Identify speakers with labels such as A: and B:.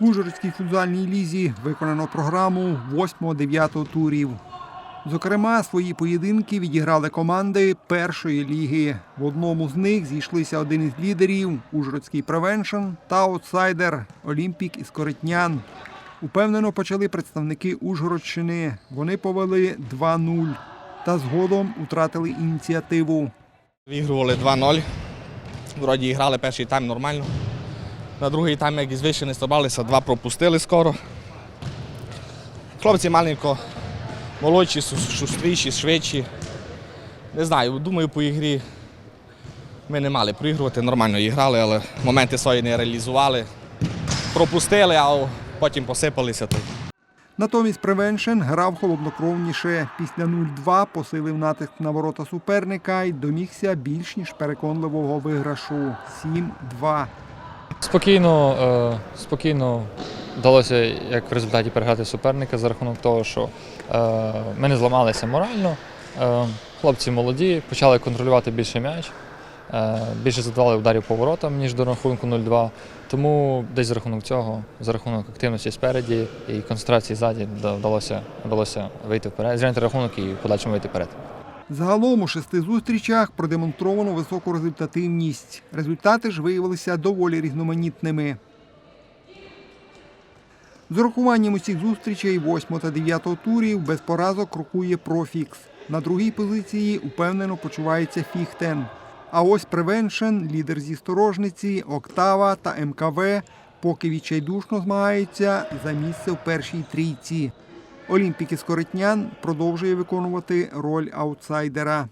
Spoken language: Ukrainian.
A: Ужгородській футзальній лізі виконано програму 8-9 турів. Зокрема, свої поєдинки відіграли команди першої ліги. В одному з них зійшлися один із лідерів Ужгородський Превеншн та аутсайдер Олімпік із Коритнян. Упевнено почали представники Ужгородщини. Вони повели 2-0 та згодом втратили ініціативу.
B: Вигрували 2-0. Вроді грали перший тайм нормально. На другий тайм, як ізвище не стобалися, два пропустили скоро. Хлопці маленько молодші, шустріші, швидші. Не знаю, думаю, по ігрі ми не мали проігрувати, нормально грали, але моменти свої не реалізували. Пропустили, а потім посипалися. то
A: Натомість Превеншн грав холоднокровніше. Після 0-2 посилив натиск на ворота суперника і домігся більш ніж переконливого виграшу 7-2.
C: Спокійно, е, спокійно вдалося як в результаті переграти суперника за рахунок того, що е, ми не зламалися морально. Е, хлопці молоді, почали контролювати більше м'яч, більше задавали ударів по воротам, ніж до рахунку 0-2. Тому десь за рахунок цього, за рахунок активності спереді і концентрації ззаді вдалося, вдалося вийти вперед, зрівняти рахунок і в подальшому вийти вперед.
A: Загалом у шести зустрічах продемонстровано високу результативність. Результати ж виявилися доволі різноманітними. З урахуванням усіх зустрічей 8 та 9 турів без поразок крокує Профікс. На другій позиції упевнено почувається Фіхтен. А ось Превеншн, лідер зі сторожниці, Октава та МКВ поки відчайдушно змагаються за місце в першій трійці. Олімпік із Коритнян продовжує виконувати роль аутсайдера.